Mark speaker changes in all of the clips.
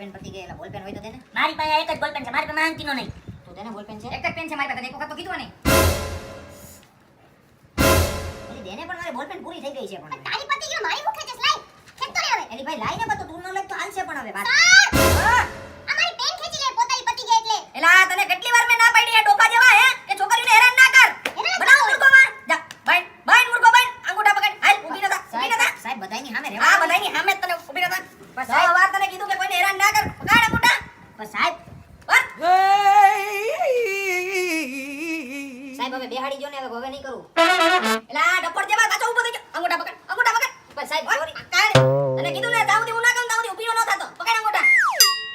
Speaker 1: Ball pen પતી ગયેલા. Ball pen હોય તો દેને
Speaker 2: મારી પાસે એક જ બોલપેન છે. મારી પાસે માંગતીનો નહીં.
Speaker 1: તો દેને બોલપેન છે.
Speaker 3: એક જ પેન છે મારી પાસે. એક વખત તો કીધું ને
Speaker 1: એલી દે પણ મારે બોલપેન પૂરી થઈ ગઈ છે પણ
Speaker 4: તારી પતિ ગયો મારી મુખે છે લાઈ ખેંચતો રે હવે.
Speaker 1: એલી ભાઈ લાઈને બતો તું ન લઈ તો હાલશે પણ હવે વાત
Speaker 4: અમારી પેન ખેંચી લે પોતાની પતિ ગઈ એટલે.
Speaker 3: એલા તને કેટલી વાર મે ના પાડી આ ડોકા જેવા હે કે છોકરીઓને હેરાન ના કર
Speaker 4: હેરાન
Speaker 3: બનાવ
Speaker 4: ના
Speaker 3: મુર્ગો માં જા બાઈન બાઈન મુર્ગો બાઈન અંગૂઠા પકડ હાલ ઊભી નતા ઊભી નતા
Speaker 1: સાહેબ સાહેબ બધાયની સામે
Speaker 3: આ
Speaker 1: રહેવા
Speaker 3: બધાની સામે જ તને ઊભી નતા
Speaker 1: પણ
Speaker 3: સો
Speaker 1: સાહેબ-
Speaker 3: વાર તને કીધું કે કોઈને હેરાન ના કર પકડ અંગૂઠા
Speaker 1: પણ સાહેબ
Speaker 3: બર
Speaker 1: સાહેબ હવે બેહાડી જો ને હવે નહીં કરું.
Speaker 3: એટલે આ ડપોડ જેવા પાછો ઊભો થઈ ગયો. અંગૂઠા પકડ અંગૂઠા પકડ.
Speaker 1: પણ સાહેબ
Speaker 3: સોરી
Speaker 1: sorry.
Speaker 3: અને કીધું ને દાઉદી હું ના કરું દાઉદી ઊભી ન થાતો. પકડ અંગૂઠા.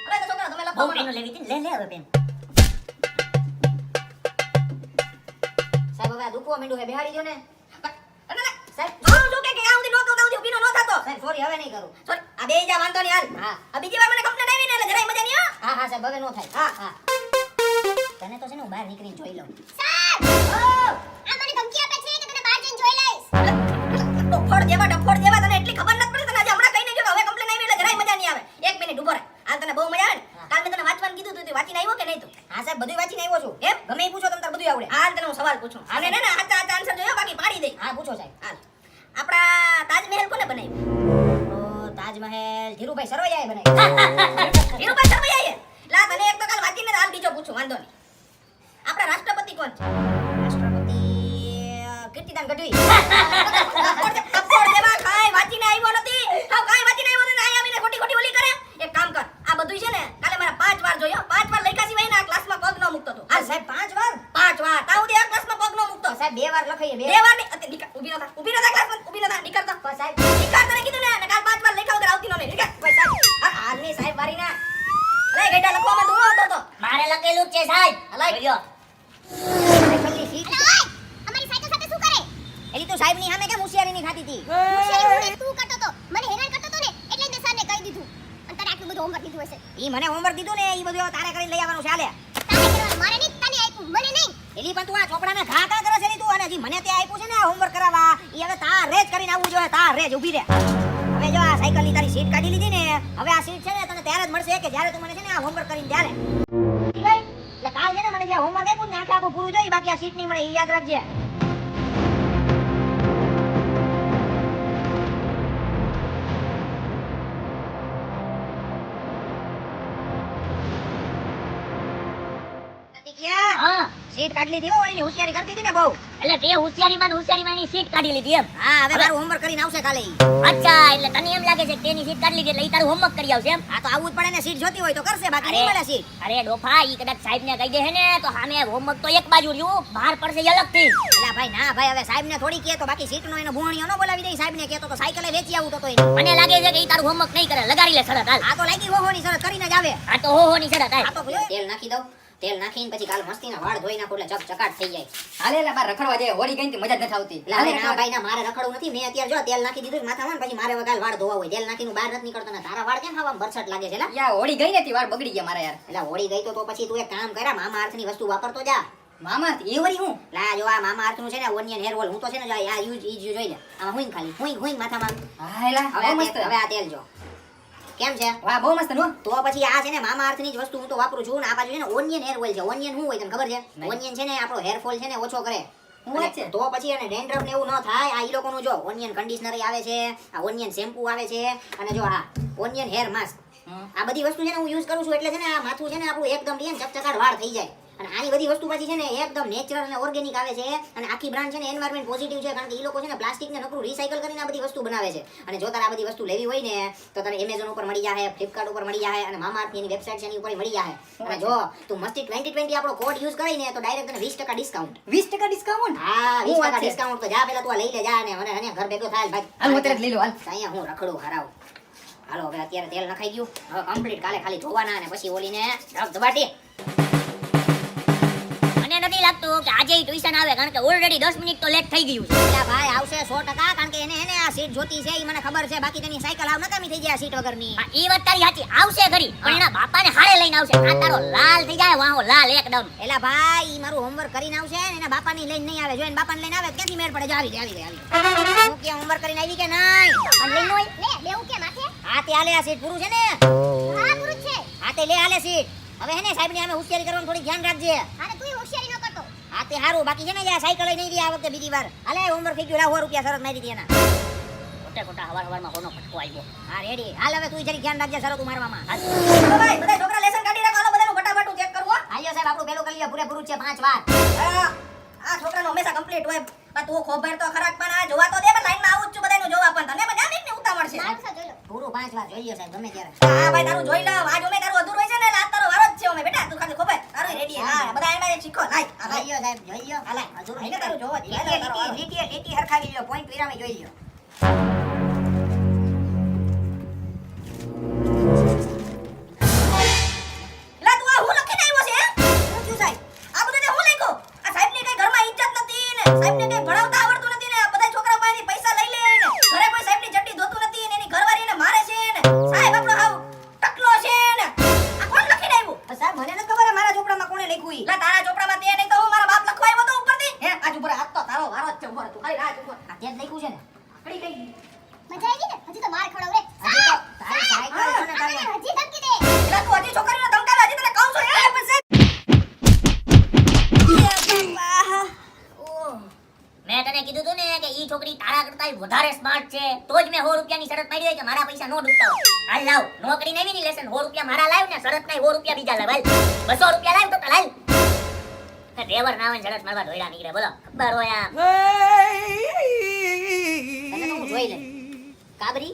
Speaker 3: હવે તો છોકરા તમે લખો મને.
Speaker 2: લેવી હતી લે લે હવે પેન.
Speaker 1: સાહેબ હવે આ દુખવા માંડ્યું હે બેહાડી જો ને. સાહેબ
Speaker 3: આવું શું કે કે આ ઊંધી નો કહું, દાઉદી ઊભી નો થતો.
Speaker 1: સાહેબ સોરી હવે નહીં કરું.
Speaker 3: સોરી, આ બેહી જા વાંધો નહીં હાલ.
Speaker 1: હા.
Speaker 3: આ બીજી વાર મને complaint આવી ને એટલે જરાય મજા નહીં હા
Speaker 1: હા સાહેબ હવે નો થાય.
Speaker 3: હા.
Speaker 1: હા. તને તો છે ને હું બહાર નીકળીને જોઈ લઉં.
Speaker 4: સર
Speaker 3: ઓ,
Speaker 4: આ મને ધમકી આપે છે કે તને બહાર જઈને જોઈ લઈશ?
Speaker 3: ડફોડ જેવા ડફોડ જેવા તને એટલી ખબર નથી પડી તને આજે હમણાં કહીને ગયો હવે complaint આવી એટલે જરાય મજા નહીં આવે. એક મિનિટ ઊભો રહે આ તને બહુ મજા આવે ને? કાલ મેં તને વાંચવાનું કીધું તું વાંચીને આવ્યો કે નહીં તું?
Speaker 1: હા સાહેબ બધું વાંચીને આવ્યો છું.
Speaker 3: એમ?
Speaker 1: ગમે પૂછો તમને બધું આવડે.
Speaker 3: હાલ તને હું સવાલ પૂછું. અને ને હાચા હાચા answer જોયો બાકી પાડી દઈ
Speaker 1: હા પૂછો સાહેબ.
Speaker 3: હાલ. આપણા તાજમહેલ કોને બનાવ્યો?
Speaker 1: તાજમહેલ. ધીરુભાઈ સરવૈયાએ બનાવ્યું.
Speaker 3: ધીરુભાઈ સરવૈયાએ? લા તને એક તો કાલ વાંચીને હાલ બીજો પૂછું વાંધો નહીં. આપણા રાષ્ટ્રપતિ કોણ છે?
Speaker 1: રાષ્ટ્રપતિ કીર્તિદાન ગઢવી.
Speaker 3: વાંચીને આવ્યો નથી. કાંઈ વાંચીને આવ્યો નથી અહીં આવીને ખોટી ખોટી ઓલી કરે. એક કામ કર આ બધું છે ને કાલે મારા પાંચ વાર જોયો. પાંચ વાર સિવાય ને ક્લાસમાં પગ ન મૂકતો હતો
Speaker 1: હા સાહેબ પાંચ વાર?
Speaker 3: પાંચ વાર. તાવ દે આ ક્લાસમાં પગ ન મૂકતો.
Speaker 1: સાહેબ બે વાર લખાઈએ
Speaker 3: બે વાર. ઊભી ન થા ઊભી ન ક્લાસમાં ઊભી ન થા
Speaker 1: પણ સાહેબ
Speaker 3: નીકળ તને કીધું ને અને કાલ પાંચ વાર લખ્યા વગર આવતી ન નીકળ
Speaker 1: પણ સાહેબ આ હાલની સાહેબ વારી ના
Speaker 3: અરે ગઈડા લખવામાં ધૂળો હતો તો.
Speaker 2: મારે લખેલું છે સાહેબ.
Speaker 3: હલાય.
Speaker 2: જોજો.
Speaker 1: સાયકલની સીટ
Speaker 4: એલા ઓય અમારી સાયકલ સાથે શું કરે
Speaker 1: એલી તું સાહેબની સામે
Speaker 4: હોશિયારી તું કરતો તો. મને હેરાન કરતો તો ને? એટલે મેં કહી દીધું. અને તારે આટલું બધું હોમવર્ક દીધું હશે.
Speaker 1: ઈ મને હોમવર્ક દીધું ને ઈ બધું તારે કરીને લઈ આવવાનું ચાલે
Speaker 4: તારે કરવાનું? મારે નહીં તને આપ્યું. મને નહીં.
Speaker 1: એલી પણ તું આ ચોપડાને ઘા કા કરે છે ને તું? અને હજી મને તે આપ્યું છે ને હોમવર્ક કરાવવા? ઈ હવે તારે જ કરીને આવવું જોઈએ તારે જ ઊભી રહે હવે જો આ સાયકલની તારી સીટ કાઢી લીધી ને હવે આ સીટ છે ને તને ત્યારે જ મળશે કે જ્યારે તું મને છે ને આ હોમવર્ક કરીને ત્યારે. એટલે કાલ છે ને મને જે હોમવર્ક આપ્યું ને આખે આખું પૂરું જોઈ બાકી આ સીટ નહીં મળે એ યાદ રાખજે. સીટ કાઢી લીધી હો એની હોશિયારી કરતી હતી ને બહુ.
Speaker 2: એટલે તે હોશિયારી માં હોશિયારીમાં એની સીટ કાઢી લીધી એમ.
Speaker 1: હા હવે તારું હોમવર્ક કરીને આવશે કાલે
Speaker 2: અચ્છા એટલે તને એમ લાગે છે કે તેની સીટ કાઢી લીધી એટલે ઈ તારું હોમવર્ક કરી આવશે એમ?
Speaker 1: આ તો આવું જ પડે ને સીટ જોતી હોય તો કરશે બાકી
Speaker 2: અરે.
Speaker 1: નહીં મળે સીટ.
Speaker 2: અરે ડોફા ઈ કદાચ સાહેબ ને કહી દે હે ને તો સામે હોમવર્ક તો એક બાજુ રહ્યું બહાર પડશે અલગથી
Speaker 1: એટલે ભાઈ ના ભાઈ હવે સાહેબ ને થોડી કે તો બાકી સીટ નો એનો ભૂણિયો ન બોલાવી દે સાહેબ ને કહેતો તો સાયકલે વેચી આવું તો તો
Speaker 2: મને લાગે છે કે ઈ તારું હોમવર્ક નહીં કરે લગાડી લે શરત હાલ.
Speaker 1: આ તો લાગી હો ની શરત કરીને જ આવે.
Speaker 2: આ તો હો હો ની શરત હાલ
Speaker 1: તેલ નાખી દઉં. તેલ નાખીને પછી કાલ મસ્તીના વાળ ધોઈ નાખું એટલે ચકચકાટ થઈ જાય.
Speaker 3: હાલે એટલે બાર રખડવા જાય હોળી ગઈ મજા નથી આવતી.
Speaker 1: એટલે ના. ભાઈ ના મારે રખડવું નથી મેં અત્યારે જો તેલ નાખી દીધું માથામાં પછી મારે વગાલ વાળ ધોવા હોય. તેલ નાખીને બહાર નથી નીકળતો ને તારા વાળ કેમ ખાવા બરછટ લાગે છે
Speaker 3: યાર હોળી ગઈ નથી વાળ બગડી ગયા મારા યાર.
Speaker 1: એટલે હોળી ગઈ તો તો પછી તું એક કામ કરા મામા અર્થની વસ્તુ વાપરતો જા.
Speaker 3: મામા એ વળી હું?
Speaker 1: લા જો આ મામા અર્થનું છે ને ઓનિયન હેર ઓલ હું તો છે ને જો આ યુઝ ઈ જોઈ લે. આમાં હુઈ ખાલી હુઈ હુઈ માથામાં.
Speaker 3: હા એલા
Speaker 1: હવે
Speaker 3: મસ્ત.
Speaker 1: હવે આ તેલ જો. કેમ છે?
Speaker 3: વાહ બહુ મસ્તનું.
Speaker 1: તો પછી આ છે ને મામા અર્થની જ વસ્તુ હું તો વાપરું છું ને આ બાજુ છે ને ઓનિયન હેર ઓઇલ છે. ઓનિયન શું હોય તને ખબર છે? ઓનિયન છે ને આપણો હેર ફોલ છે ને ઓછો કરે. અને? તો પછી એને ડેન્ડ્રફ ને એવું ન થાય આ ઈ લોકોનું જો ઓનિયન કન્ડિશનર આવે છે આ ઓનિયન શેમ્પુ આવે છે અને જો આ ઓનિયન હેર માસ્ક આ બધી વસ્તુ છે ને હું યુઝ કરું છું એટલે છે ને આ માથું છે ને આપણું એકદમ ચકચકાટ વાળ થઈ જાય. અને આની બધી વસ્તુ પાછી છે ને એકદમ નેચરલ અને ઓર્ગેનિક આવે છે અને આખી બ્રાન્ડ છે ને એન્વાયરમેન્ટ પોઝિટિવ છે કારણ કે એ લોકો છે ને પ્લાસ્ટિકને નકરું રિસાયકલ કરીને આ બધી વસ્તુ બનાવે છે. અને જો તારે આ બધી વસ્તુ લેવી હોય ને તો તને એમેઝોન ઉપર મળી જાય ફ્લિપકાર્ટ ઉપર મળી જાય અને મામા એની વેબસાઇટ છે એની ઉપર મળી જાય અને જો તું મસ્તી ટ્વેન્ટી ટ્વેન્ટી આપણો કોડ યુઝ કરીને તો ડાયરેક્ટ તને વીસ ટકા ડિસ્કાઉન્ટ
Speaker 3: વીસ ટકા ડિસ્કાઉન્ટ
Speaker 1: હા વીસ ટકા ડિસ્કાઉન્ટ તો જા પેલા તું આ લઈ લે જા ને મને અહીંયા ઘર ભેગો થાય ભાઈ.
Speaker 3: હાલ હું લઈ લો હાલ.
Speaker 1: અહીંયા હું રખડું હરાવ. હાલો હવે અત્યારે તેલ નખાઈ ગયું. હવે કમ્પ્લીટ કાલે ખાલી ધોવાના અને પછી ઓલીને ધબ ધબાટી
Speaker 2: નથી લાગતું કે આજે ટ્યુશન આવે કારણ કે ઓલરેડી દસ મિનિટ તો લેટ થઈ ગયું છે.
Speaker 1: ભાઈ આવશે સો ટકા કારણ કે એને એને આ સીટ જોતી છે એ મને ખબર છે બાકી તેની સાયકલ આવ નકામી થઈ જાય સીટ વગરની.
Speaker 2: એ વાત તારી સાચી આવશે ખરી પણ એના બાપાને હારે લઈને આવશે. આ તારો લાલ થઈ જાય વાહો લાલ એકદમ.
Speaker 1: એલા ભાઈ ઈ મારું હોમવર્ક કરીને આવશે ને એના બાપાની લઈને નહીં આવે. જો એના બાપાને લઈને આવે ક્યાંથી મેળ પડે? જો આવી ગઈ આવી હું કે હોમવર્ક કરીને આવી કે નહીં?
Speaker 2: પણ લઈને હોય?
Speaker 4: લે લેવું કે માથે?
Speaker 1: હા તે આલે આ સીટ પૂરું છે ને?
Speaker 4: હા પૂરું છે.
Speaker 1: હા તે લે આલે સીટ હવે હે ને સાહેબની અમે હોશિયારી કરવાનું થોડી ધ્યાન રાખજે
Speaker 4: અરે તું હોશિયારી ન કરતો
Speaker 1: હા તે હારું બાકી છે ને યા સાયકલ નહીં રહી આ વખતે બીજી વાર. હાલે ઉમર થઈ ગયું લાવો રૂપિયા શરત મારી દીધી એના.
Speaker 2: ખોટે ખોટા હવાર હવારમાં હોનો ફટકો આવ્યો.
Speaker 1: હા રેડી હાલ હવે તું જરી ધ્યાન રાખજે શરત મારવામાં.
Speaker 2: હાલ.
Speaker 3: ભાઈ બધા છોકરા લેસન કાઢી રાખો હાલો બધાનું ફટાફટ ચેક કરવો.
Speaker 1: હાલ્યો સાહેબ આપણું પેલું કરી લ્યો પૂરેપૂરું જ છે પાંચ વાર.
Speaker 3: આ છોકરાનો હંમેશા કમ્પ્લીટ હોય. પણ તું ખોબર તો ખરાક પણ આ જોવા તો દે પણ લાઈનમાં આવું જ છું બધાનું જોવા પણ. તને મજા નહીં ને ઉતાવળ છે?
Speaker 4: લો.
Speaker 1: પૂરું પાંચ વાર જોઈ લ્યો સાહેબ ગમે ત્યારે.
Speaker 3: હા ભાઈ તારું જોઈ લો આ જો મેં તારું અધૂરું હોય છે ને એટલે આ તારો વારો જ છે અમે બેટા તું ખાલી ખોબર તારું રેડી હા બધા એમાં શીખો
Speaker 1: લાઈ
Speaker 3: લ્યો.
Speaker 1: સાહેબ જોઈ લ્યો.
Speaker 3: હાલે.
Speaker 1: હજુ
Speaker 3: એને તારું જોવો. લીટી
Speaker 1: લીટીએ લીટી હરખાવી લ્યો પોઈન્ટ વિરામે જોઈ લ્યો.
Speaker 3: સાહેબની કઈ ને. ભણાવતા આવડતું નથી ને. બધા છોકરા પાસેથી પૈસા લઈ લે ને. ઘરે કોઈ સાહેબની ચડ્ડી ધોતું નથી ને. એની ઘરવાળી મારે છે ને. સાહેબ આપણો હાવ ટકલો છે ને. આ કોણ લખી આવ્યું?
Speaker 1: સાહેબ મને ખબર મારા ચોપડામાં કોણે લખ્યું ઈ.
Speaker 3: લા તારા ચોપડામાં તે નહીં તો હું મારા બાપ લખવા આવ્યો તો ઉપરથી હે આજ ઉપર હાથ તો તારો વારો જ તને
Speaker 2: કીધું તું ને કે ઈ છોકરી તારા કરતા વધારે સ્માર્ટ છે તો જ મેં 100 રૂપિયાની શરત પાડી હોય કે મારા પૈસા નો ડૂબતા હોય લાવ નોકરી નવી ની 100 રૂપિયા મારા લાવ ને શરત ના હો રૂપિયા બીજા લાવ 200 રૂપિયા લાવ તો હાલ ડ્રાઈવર ના હોય ઝડપ મળવા ધોઈડા નીકળે બોલો. ખબર હોય આમ.
Speaker 1: જોઈ લે કાબરી?